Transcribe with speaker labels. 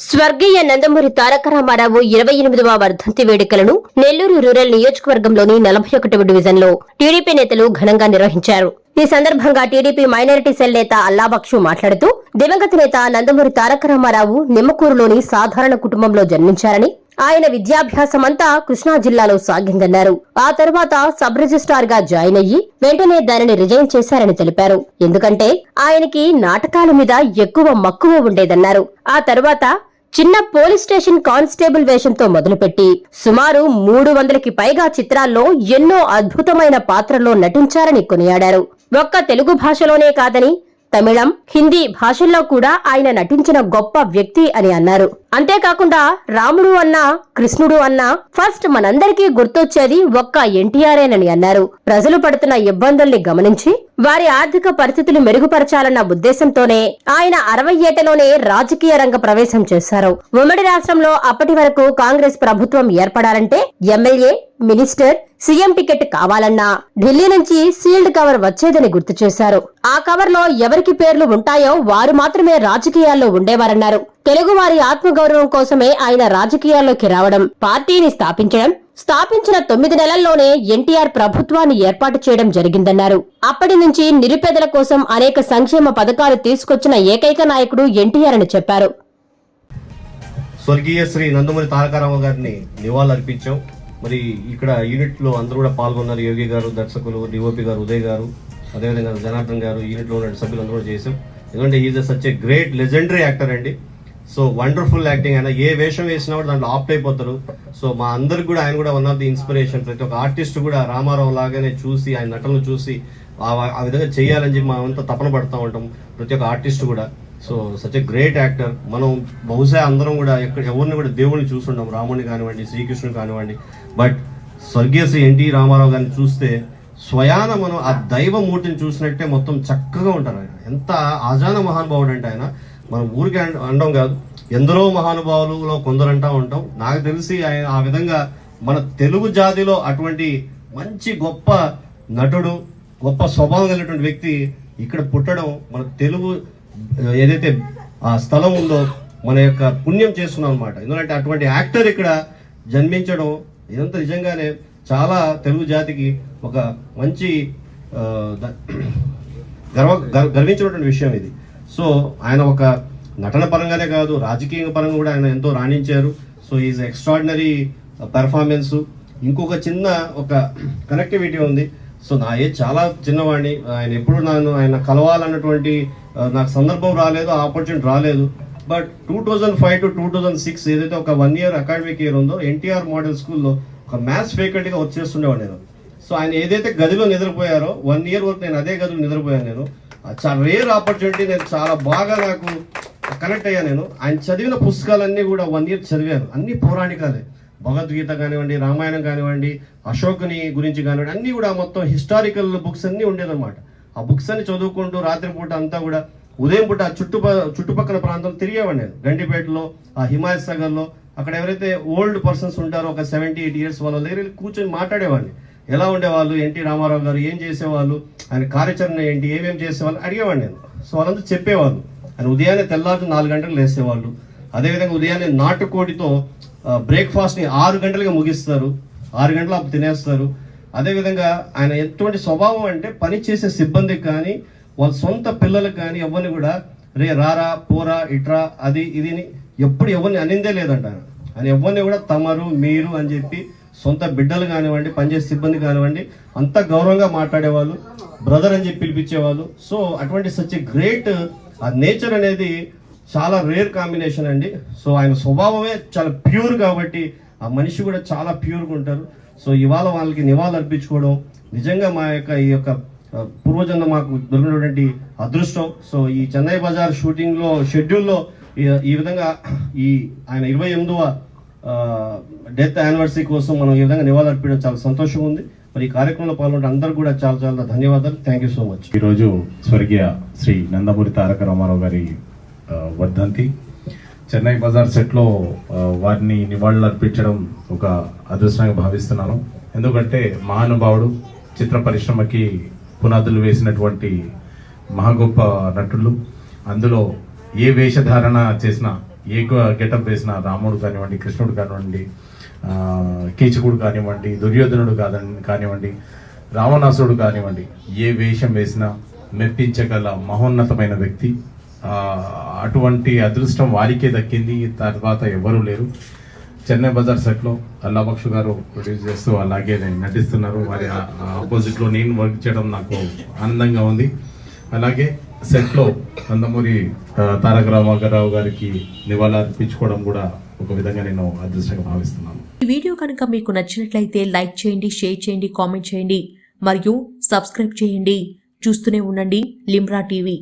Speaker 1: స్వర్గీయ నందమూరి తారక రామారావు ఇరవై ఎనిమిదవ వర్ధంతి వేడుకలను నెల్లూరు రూరల్ నియోజకవర్గంలోని నలభై ఒకటవ డివిజన్లో టీడీపీ నేతలు ఘనంగా నిర్వహించారు. ఈ సందర్భంగా టీడీపీ మైనారిటీ సెల్ నేత అల్లాబక్షు మాట్లాడుతూ దివంగత నేత నందమూరి తారక రామారావు నిమ్మకూరులోని సాధారణ కుటుంబంలో జన్మించారని ఆయన విద్యాభ్యాసమంతా కృష్ణా జిల్లాలో సాగిందన్నారు. ఆ తర్వాత సబ్ రిజిస్ట్రార్గా జాయిన్ అయ్యి వెంటనే దానిని రిజైన్ చేశారని తెలిపారు. ఎందుకంటే ఆయనకి నాటకాల మీద ఎక్కువ మక్కువ ఉండేదన్నారు. ఆ తర్వాత చిన్న పోలీస్ స్టేషన్ కానిస్టేబుల్ వేషంతో మొదలుపెట్టి సుమారు మూడు వందలకి పైగా చిత్రాల్లో ఎన్నో అద్భుతమైన పాత్రల్లో నటించారని కొనియాడారు. ఒక్క తెలుగు భాషలోనే కాదని తమిళం హిందీ భాషల్లో కూడా ఆయన నటించిన గొప్ప వ్యక్తి అని అన్నారు. అంతేకాకుండా రాముడు అన్నా కృష్ణుడు అన్నా ఫస్ట్ మనందరికీ గుర్తొచ్చేది ఒక్క ఎన్టీఆర్ఏనని అన్నారు. ప్రజలు పడుతున్న ఇబ్బందుల్ని గమనించి వారి ఆర్థిక పరిస్థితులు మెరుగుపరచాలన్న ఉద్దేశంతోనే ఆయన అరవై ఏటలోనే రాజకీయ రంగ ప్రవేశం చేశారు. ఉమ్మడి రాష్ట్రంలో అప్పటి వరకు కాంగ్రెస్ ప్రభుత్వం ఏర్పడాలంటే ఎమ్మెల్యే మినిస్టర్ సీఎం టికెట్ కావాలన్నా ఢిల్లీ నుంచి సీల్డ్ కవర్ వచ్చేదని గుర్తు చేశారు. ఆ కవర్లో ఎవరికి పేర్లు ఉంటాయో వారు మాత్రమే రాజకీయాల్లో ఉండేవారన్నారు. తెలుగువారి ఆత్మగౌరవం కోసమే ఆయన రాజకీయాల్లోకి రావడం పార్టీని స్థాపించడం స్థాపించిన తొమ్మిది నెలల్లోనే ఎన్టీఆర్ ప్రభుత్వాన్ని ఏర్పాటు చేయడం జరిగిందన్నారు. అప్పటి నుంచి నిరుపేదల కోసం అనేక సంక్షేమ పథకాలు తీసుకొచ్చిన ఏకైక నాయకుడు ఎన్టీఆర్ అని చెప్పారు.
Speaker 2: స్వర్గీయ శ్రీ నందమూరి తారక గారిని నివాళులర్పించాం. మరి ఇక్కడ యూనిట్లో అందరూ కూడా పాల్గొన్నారు. యోగి గారు దర్శకులు డిఓపి గారు ఉదయ్ గారు అదేవిధంగా జనార్దన్ గారు యూనిట్లో ఉన్న సభ్యులు అందరూ చేశాం. ఎందుకంటే is such a great legendary actor అండి. సో వండర్ఫుల్ యాక్టింగ్ ఆయన ఏ వేషం వేసినా కూడా దాంట్లో ఆప్ట్ అయిపోతారు. సో మా అందరికి కూడా ఆయన కూడా వన్ ఆఫ్ ది ఇన్స్పిరేషన్ ప్రతి ఒక్క ఆర్టిస్ట్ కూడా రామారావు లాగానే చూసి ఆయన నటనలు చూసి ఆ విధంగా చేయాలని చెప్పి మనమంతా తపన పడుతూ ఉంటాం ప్రతి ఒక్క ఆర్టిస్ట్ కూడా. So such a great actor మనం బహుశా అందరం కూడా ఎక్కడ ఎవరిని కూడా దేవుడిని చూస్తుంటాం. రాముని కానివ్వండి శ్రీకృష్ణుని కానివ్వండి. బట్ స్వర్గీయ శ్రీ ఎన్టీ రామారావు గారిని చూస్తే స్వయాన మనం ఆ దైవ మూర్తిని చూసినట్టే మొత్తం చక్కగా ఉంటారు ఆయన. ఎంత ఆజాన మహానుభావుడు అంటే ఆయన. మనం ఊరికి అనడం కాదు. ఎందరో మహానుభావులలో కొందరు అంటా ఉంటాం. నాకు తెలిసి ఆయన ఆ విధంగా మన తెలుగు జాతిలో అటువంటి మంచి గొప్ప నటుడు గొప్ప స్వభావం కలిగినటువంటి వ్యక్తి ఇక్కడ పుట్టడం మన తెలుగు ఏదైతే ఆ స్థలం ఉందో మన యొక్క పుణ్యం చేస్తున్నాం అనమాట ఎందుకంటే అటువంటి యాక్టర్ ఇక్కడ జన్మించడం ఇదంతా నిజంగానే చాలా తెలుగు జాతికి ఒక మంచి గర్వ గర్వించినటువంటి విషయం ఇది. సో ఆయన ఒక నటన పరంగానే కాదు రాజకీయ పరంగా కూడా ఆయన ఎంతో రాణించారు. సో ఈజ్ ఎక్స్ట్రాడినరీ పెర్ఫార్మెన్స్ ఇంకొక చిన్న ఒక కనెక్టివిటీ ఉంది. సో నా ఏజ్ చాలా చిన్నవాడిని ఆయన ఎప్పుడు నన్ను ఆయన కలవాలన్నటువంటి నాకు సందర్భం రాలేదు ఆపర్చునిటీ రాలేదు. But two thousand five to two thousand six ఏదైతే ఒక వన్ ఇయర్ అకాడమిక్ ఇయర్ ఉందో ఎన్టీఆర్ మోడల్ స్కూల్లో ఒక మ్యాథ్స్ ఫ్యాకల్టీగా వచ్చేస్తుండేవాడు నేను. సో ఆయన ఏదైతే గదిలో నిద్రపోయారో వన్ ఇయర్ వరకు నేను అదే గదిలో నిద్రపోయాను నేను. చాలా రేర్ ఆపర్చునిటీ నేను చాలా బాగా నాకు కనెక్ట్ అయ్యా నేను. ఆయన చదివిన పుస్తకాలన్నీ కూడా వన్ ఇయర్ చదివాను. అన్ని పౌరాణికాలే. భగవద్గీత కానివ్వండి రామాయణం కానివ్వండి అశోకుని గురించి కానివ్వండి అన్ని కూడా మొత్తం హిస్టారికల్ బుక్స్ అన్నీ ఉండేదన్నమాట. ఆ బుక్స్ అన్ని చదువుకుంటూ రాత్రిపూట అంతా కూడా ఉదయం పూట ఆ చుట్టుప చుట్టుపక్కల ప్రాంతం తిరిగేవాడిని నేను. గండిపేటలో ఆ హిమాయత్ సాగర్లో అక్కడ ఎవరైతే ఓల్డ్ పర్సన్స్ ఉంటారో ఒక సెవెంటీ ఎయిట్ ఇయర్స్ వాళ్ళ దగ్గర కూర్చొని మాట్లాడేవాడిని. ఎలా ఉండేవాళ్ళు? ఎన్టీ రామారావు గారు ఏం చేసేవాళ్ళు? ఆయన కార్యాచరణ ఏంటి ఏమేమి చేసేవాళ్ళు అడిగేవాడిని నేను. సో వాళ్ళంతా చెప్పేవాళ్ళు. ఆయన ఉదయాన్నే తెల్లారి నాలుగు గంటలకు లేసేవాళ్ళు. అదేవిధంగా ఉదయాన్నే నాటుకోడితో బ్రేక్ఫాస్ట్ని ఆరు గంటలుగా ముగిస్తారు. ఆరు గంటలు అప్పుడు తినేస్తారు. అదేవిధంగా ఆయన ఎటువంటి స్వభావం అంటే పని చేసే సిబ్బందికి కానీ వాళ్ళ సొంత పిల్లలకు కానీ ఎవరిని కూడా రే రారా పోరా ఇట్రా అది ఇదిని ఎప్పుడు ఎవరిని అనిందే లేదంట ఆయన. ఆయన ఎవరిని కూడా తమరు మీరు అని చెప్పి సొంత బిడ్డలు కానివ్వండి పనిచేసే సిబ్బంది కానివ్వండి అంత గౌరవంగా మాట్లాడేవాళ్ళు బ్రదర్ అని చెప్పి పిలిపించేవాళ్ళు. సో అటువంటి సచ్ గ్రేట్ ఆ నేచర్ అనేది చాలా రేర్ కాంబినేషన్ అండి. సో ఆయన స్వభావమే చాలా ప్యూర్ కాబట్టి ఆ మనిషి కూడా చాలా ప్యూర్గా ఉంటారు. సో ఇవాళ వాళ్ళకి నివాళులు అర్పించుకోవడం నిజంగా మా యొక్క ఈ యొక్క పూర్వజన్మ మాకు దొరికినటువంటి అదృష్టం. సో ఈ చెన్నై బజార్ షూటింగ్లో షెడ్యూల్లో ఈ- ఈ విధంగా ఈ ఆయన ఇరవై ఎనిమిదవ డెత్ యానివర్సరీ కోసం మనం ఈ విధంగా నివాళులర్పించడం చాలా సంతోషంగా ఉంది. మరి ఈ కార్యక్రమంలో పాల్గొన్న అందరూ కూడా చాలా చాలా ధన్యవాదాలు. థ్యాంక్ యూ సో మచ్
Speaker 3: ఈరోజు స్వర్గీయ శ్రీ నందమూరి తారక రామారావు గారి వర్ధంతి. చెన్నై బజార్ సెట్లో వారిని నివాళులు అర్పించడం ఒక అదృష్టంగా భావిస్తున్నాను. ఎందుకంటే మహానుభావుడు చిత్ర పరిశ్రమకి పునాదులు వేసినటువంటి మహా గొప్ప నటులు. అందులో ఏ వేషధారణ చేసినా ఏ గెటప్ వేసిన రాముడు కానివ్వండి కృష్ణుడు కానివ్వండి కీచకుడు కానివ్వండి దుర్యోధనుడు కాదని కానివ్వండి రావణాసుడు కానివ్వండి ఏ వేషం వేసినా మెప్పించగల మహోన్నతమైన వ్యక్తి. అటువంటి అదృష్టం వారికే దక్కింది. తర్వాత ఎవరూ లేరు. చెన్నై బజార్ సెట్లో అల్లాబక్షు గారు ప్రొడ్యూస్ చేస్తూ అలాగే నటిస్తున్నారు. వారి ఆపోజిట్లో నేను వర్క్ చేయడం నాకు ఆనందంగా ఉంది. అలాగే సెట్లో నందమూరి తారక రామారావు గారికి నివాళులర్పించుకోవడం కూడా ఒక విధంగా నేను అదృష్టంగా భావిస్తున్నాను.
Speaker 4: ఈ వీడియో కనుక మీకు నచ్చినట్లయితే లైక్ చేయండి షేర్ చేయండి కామెంట్ చేయండి మరియు సబ్స్క్రైబ్ చేయండి. చూస్తూనే ఉండండి లిమ్రా టీవీ.